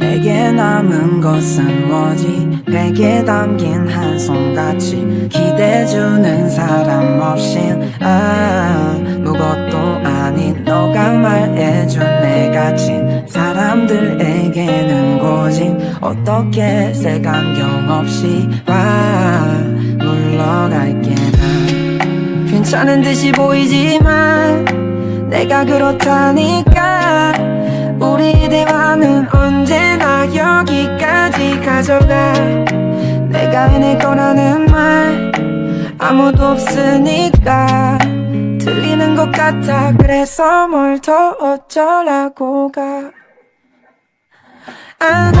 내게 남은 것은 뭐지? 베개에 담긴 한 손같이 기대주는 사람 없인 아무것도 아닌 너가 말해준 내 갇힌 사람들에게는 고집. 어떻게 색안경 없이 와 물러갈게 난. 괜찮은 듯이 보이지만 내가 그렇다니까 우리 대화는 언제나 여기까지 가져가. 내가 해낼 거라는 말 아무도 없으니까. 들리는 것 같아. 그래서 뭘 더 어쩌라고가. 아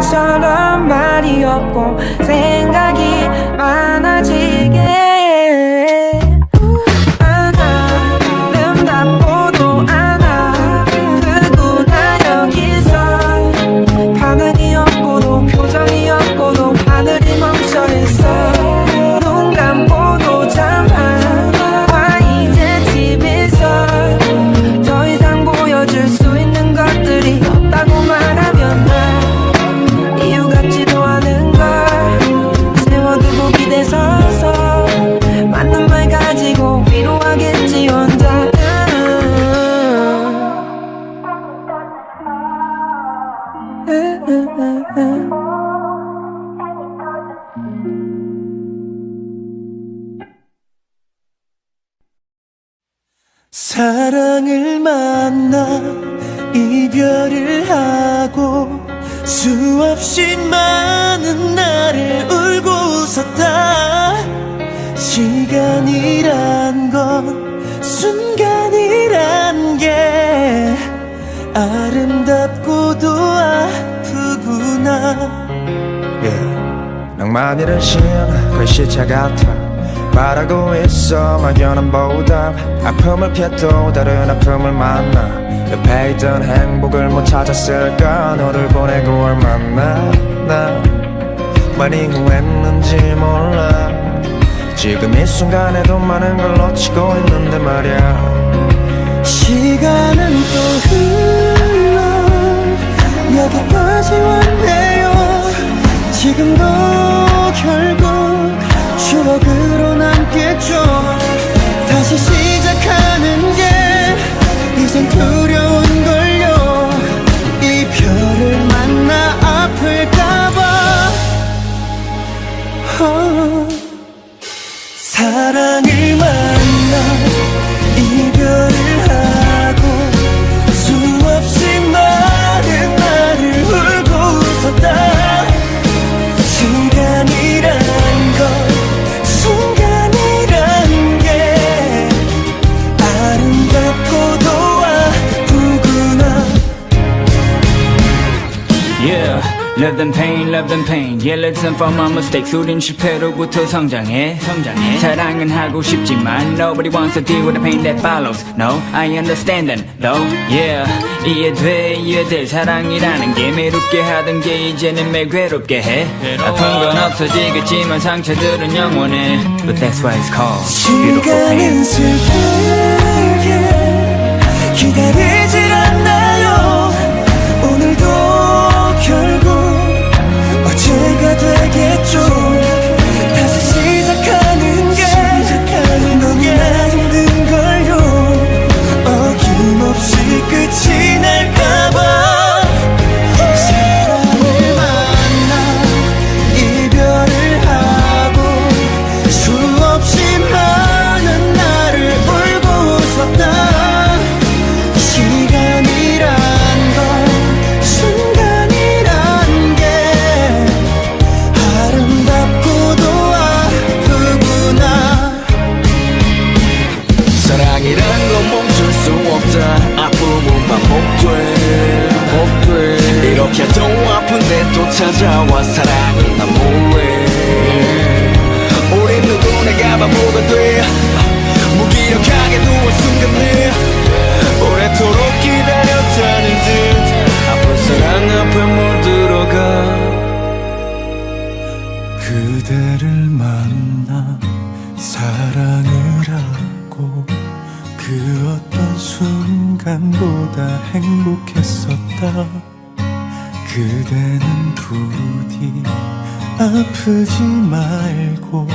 말풍선처럼 말이 없고 아름답고도 아프구나. yeah. 낭만이란 신 글씨체 같아 말하고 있어 막연한 보답. 아픔을 피해도 다른 아픔을 만나. 옆에 있던 행복을 못 찾았을까? 너를 보내고 얼마나 나 많이 후회했는지 몰라. 지금 이 순간에도 많은 걸 놓치고 있는데 말야 시간은 또 흘러. 여기까지 왔네요. 지금도 결국 추억으로 남겠죠. 다시 시작하는 게 이젠 두려운 lesson from my mistakes. 우린 실패로부터 성장해, 성장해. 사랑은 하고 싶지만 nobody wants to deal with the pain that follows. No, I understand them, though. Yeah, 이해돼, 이해될 사랑이라는 게 매롭게 하던 게 이제는 매일 괴롭게 해. 아픈 건 없어지겠지만 상처들은 영원해. But that's why it's called beautiful pain. 기다리질 되겠죠 말고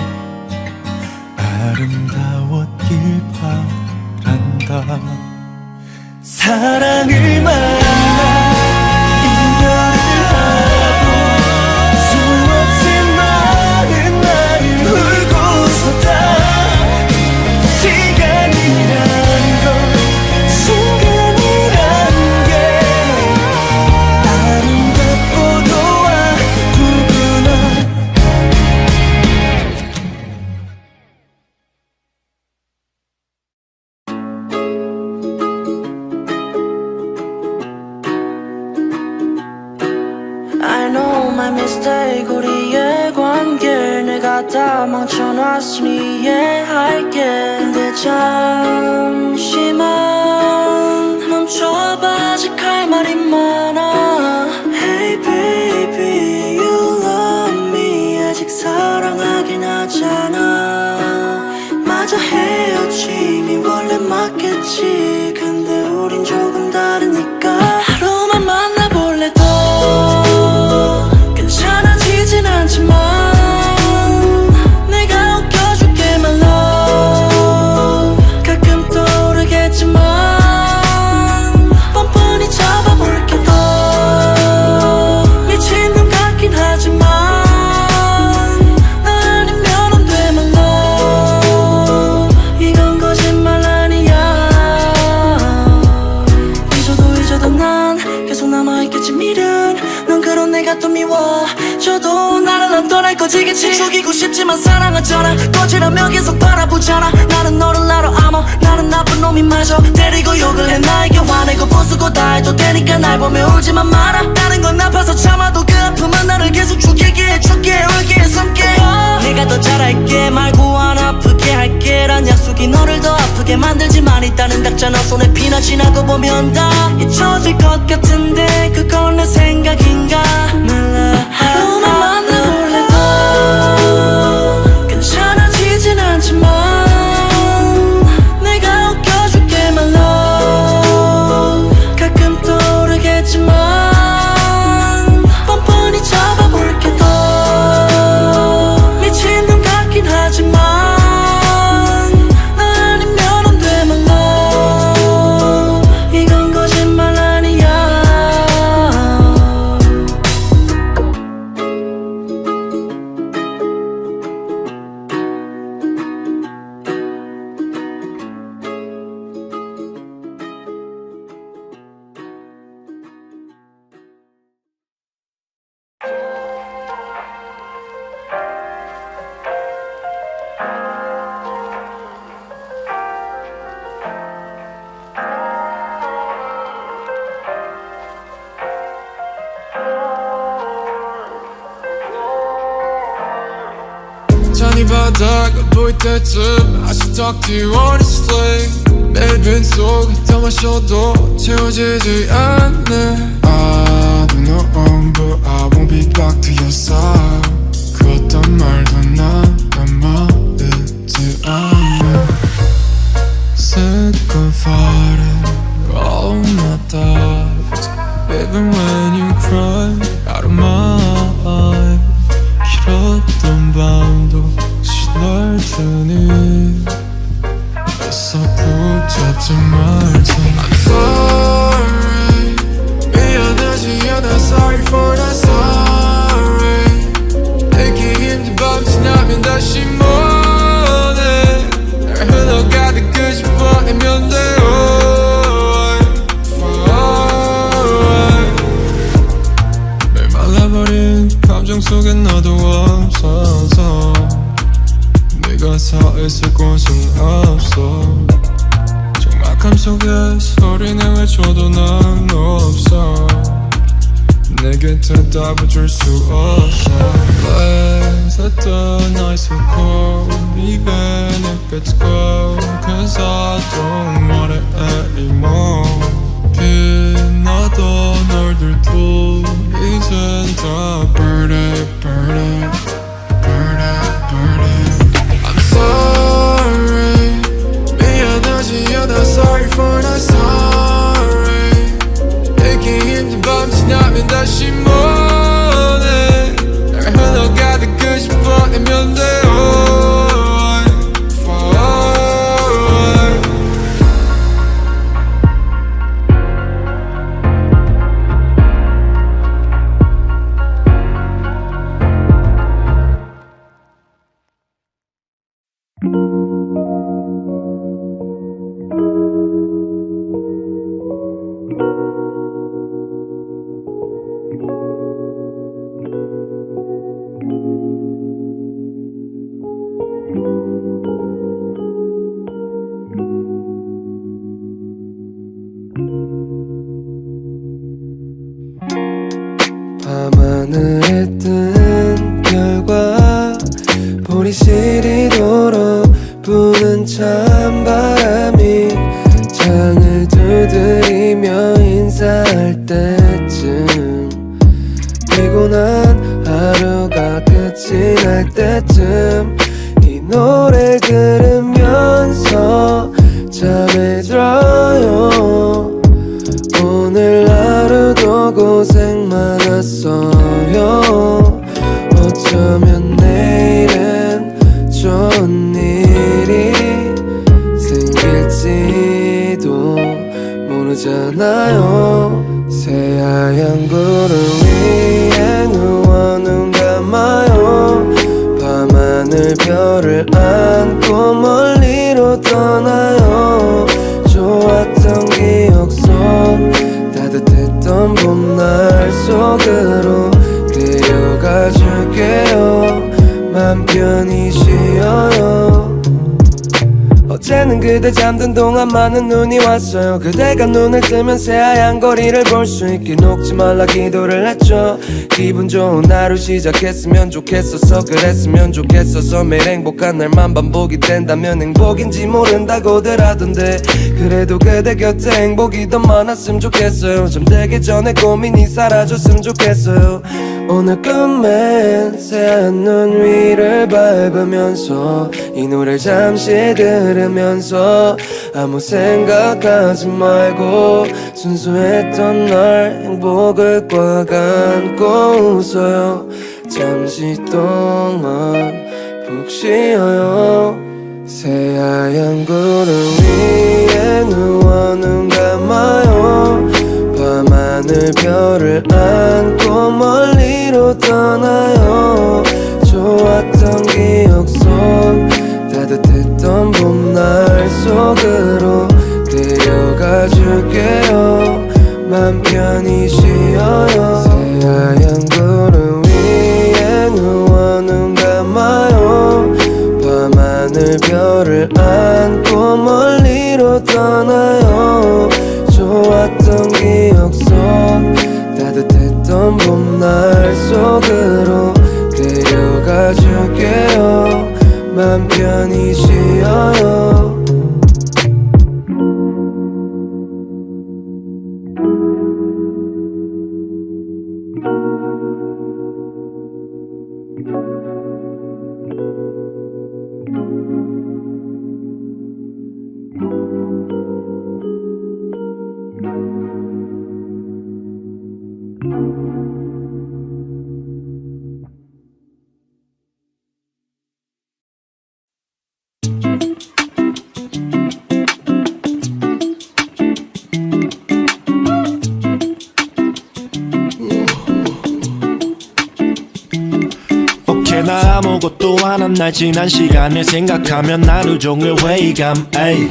아름다웠길 바란다. 사랑을 만 망쳐놨으니 이해할게 근데 잠시만 거지겠지 속이고 싶지만 사랑하잖아. 거지라며 계속 바라보잖아. 나는 너를 나로 암호 나는 나쁜 놈이 마저 때리고 욕을 해. 나에게 화내고 부수고 다 해도 되니까 날 보며 울지만 마라. 다른 건 아파서 참아도 그 아픔은 나를 계속 죽이게 해. 죽게 해 울게 해 숨게. 해 내가 더 잘할게. 말고 안 아프게 할게. 란 약속이 너를 더 아프게 만들지만 있다는 닥잖아 손에 피나 지나고 보면 다 잊혀질 것 같은데 그건 내 생각인가? 하루만 더 괜찮아지진 않지만 때쯤 I should talk to you honestly 매일 빈속에 더 마셔도 채워지지 않네 I don't know but I won't be back to your side 그 어떤 말도 난 남아있지 않네 Said confiding all my thoughts Even when you cry 많은 눈이 왔어요. 그대가 눈을 뜨면 새하얀 거리를 볼 수 있게 녹지 말라 기도를 했죠. 기분 좋은 하루 시작했으면 좋겠어서 그랬으면 좋겠어서. 매일 행복한 날만 반복이 된다면 행복인지 모른다고들 하던데. 그래도 그대 곁에 행복이 더 많았으면 좋겠어요. 잠들기 전에 고민이 사라졌으면 좋겠어요. 오늘 끝맨 새하얀 눈 위를 밟으면서 이 노래를 잠시 들으면서 아무 생각하지 말고 순수했던 날 행복을 꽉 안고 웃어요. 잠시 동안 푹 쉬어요. 새하얀 구름 위에 누워 눈 감아요. 밤하늘 별을 안고 멀리로 떠나요. 좋았던 기억 날 지난 시간을 생각하면 하루 종일 회의감 에이.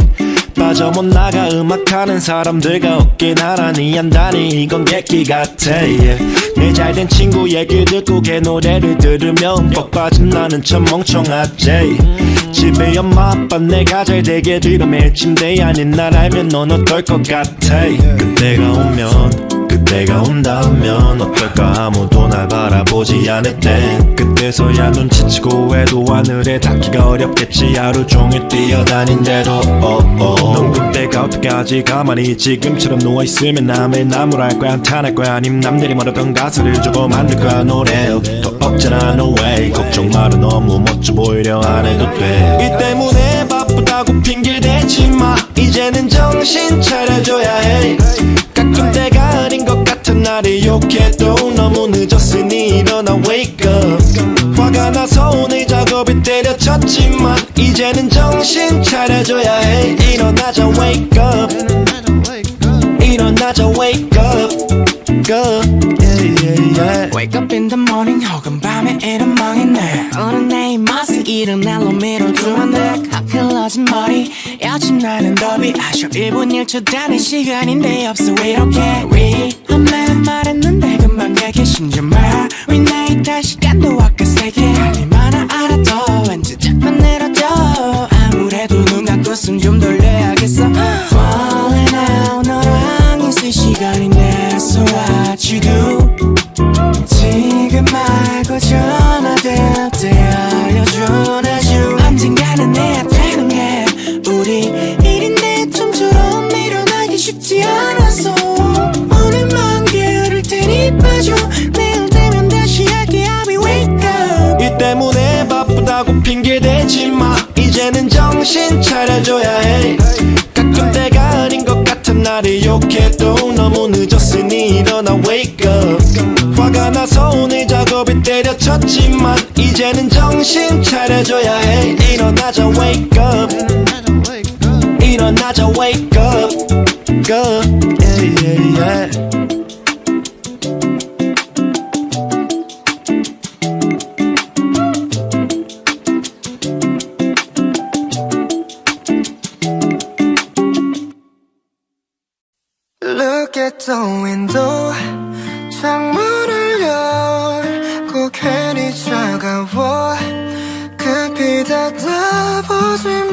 빠져 못 나가 음악하는 사람들과 어깨 나란히 한다니 이건 객기 같아 yeah. 내 잘된 친구 얘기 듣고 걔 노래를 들으며 흠뻑 빠진 나는 참 멍청하지. 집에 엄마 아빠 내가 잘 되게 뒤로 매일 침대 아닌 날 알면 넌 어떨 것 같아? 그때가 오면 그때가 온다면 어떨까? 아무도 날 바라보지 않을 때 그때서야 눈치치고 해도 하늘에 닿기가 어렵겠지. 하루 종일 뛰어다닌대도 oh, 넌 그때가 어떻게 하지? 가만히 지금처럼 누워있으면 남의 나무랄 거야 탄할 거야. 아님 남들이 말하던 가사를 주고 만들 거야 노래. 더 없잖아 no way. 걱정 마라 너무 멋져 보이려 안 해도 돼이 때문에 바쁘다고 핑계대지 마. 이제는 정신 차려줘야 해. 가끔 때가 아닌 것 같은 날이 욕해도 너무 늦었으니 일어나 wake up. 화가 나서 오늘 작업이 때려쳤지만 이제는 정신 차려줘야 해. 일어나자 wake up 1분 1초 단위 시간인데 없어 이렇게 정신 차려줘야 해. 가끔 때가 아닌 것 같은 날이 욕해도 너무 늦었으니 일어나 wake up. 화가 나서 오늘 작업이 때려쳤지만 이제는 정신 차려줘야 해. 일어나자 wake up. 일어나자 wake up. Go. Yeah yeah yeah the window 창문을 열고 괜히 차가워 급히 닫아보지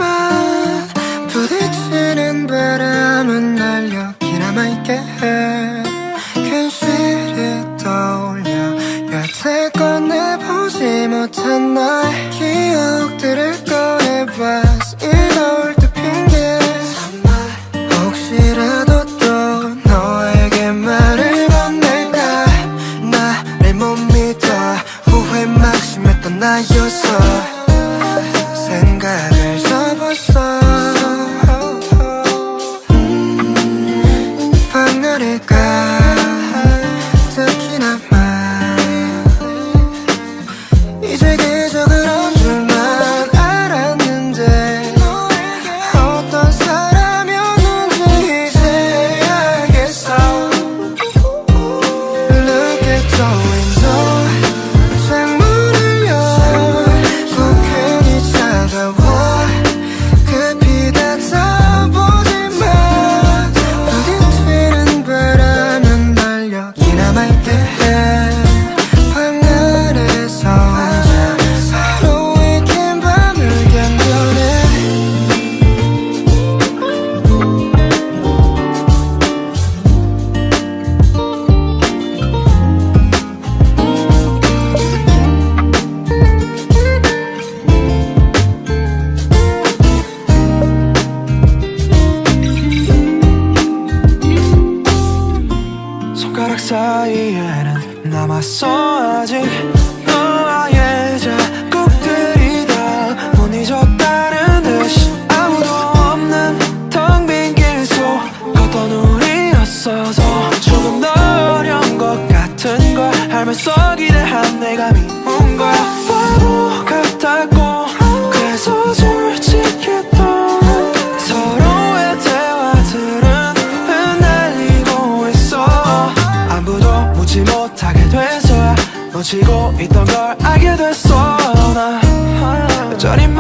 여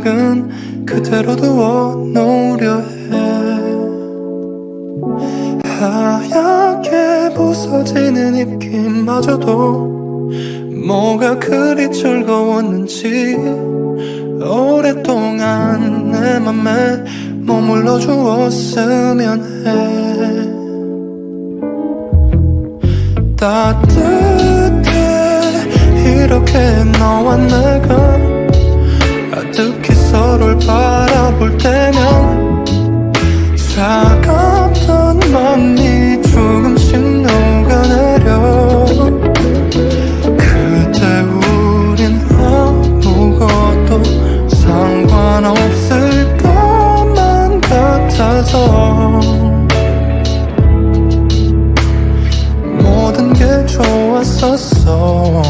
기억은 그대로 두어 놓으려 해. 하얗게 부서지는 입김마저도 뭐가 그리 즐거웠는지 오랫동안 내 맘에 머물러 주었으면 해. 따뜻해 이렇게 너와 내가 아득히 서로를 바라볼 때면 차갑던 맘이 조금씩 녹아내려. 그때 우린 아무것도 상관없을 것만 같아서 모든 게 좋았었어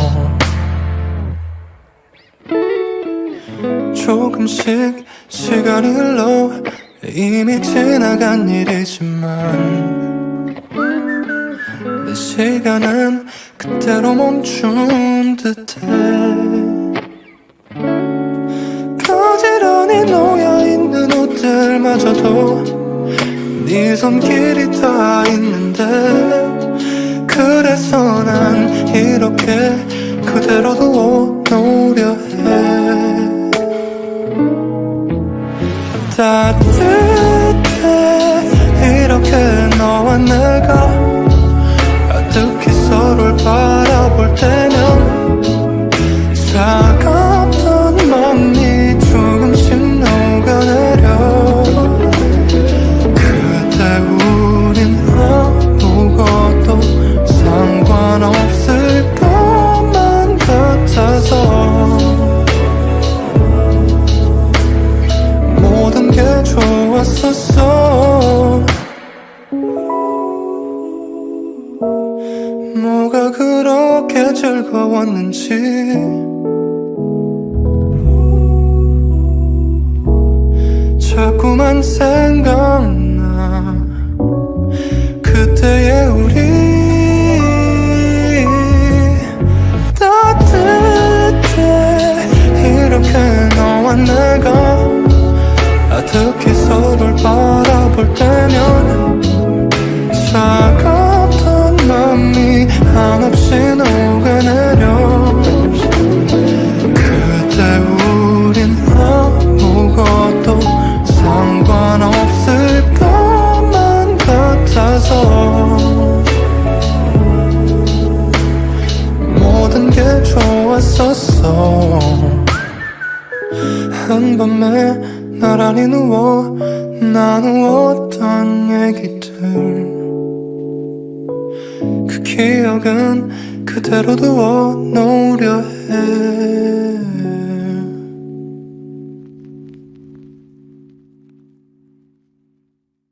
조금씩 시간이 흘러 이미 지나간 일이지만 내 시간은 그대로 멈춘 듯해. 가지런히 놓여있는 옷들마저도 네 손길이 다 있는데 그래서 난 이렇게 그대로 두어 놓으려 해 따뜻해. 이렇게 너와 내가 아득히 서로를 바라볼 때면 차갑 서로를 바라볼 때면 차갑던 맘이 한없이 녹아내려. 그때 우린 아무것도 상관없을 것만 같아서 모든 게 좋았었어. 한밤에 나란히 누워 나누었던 얘기들. 그 기억은 그대로 두어 놓으려 해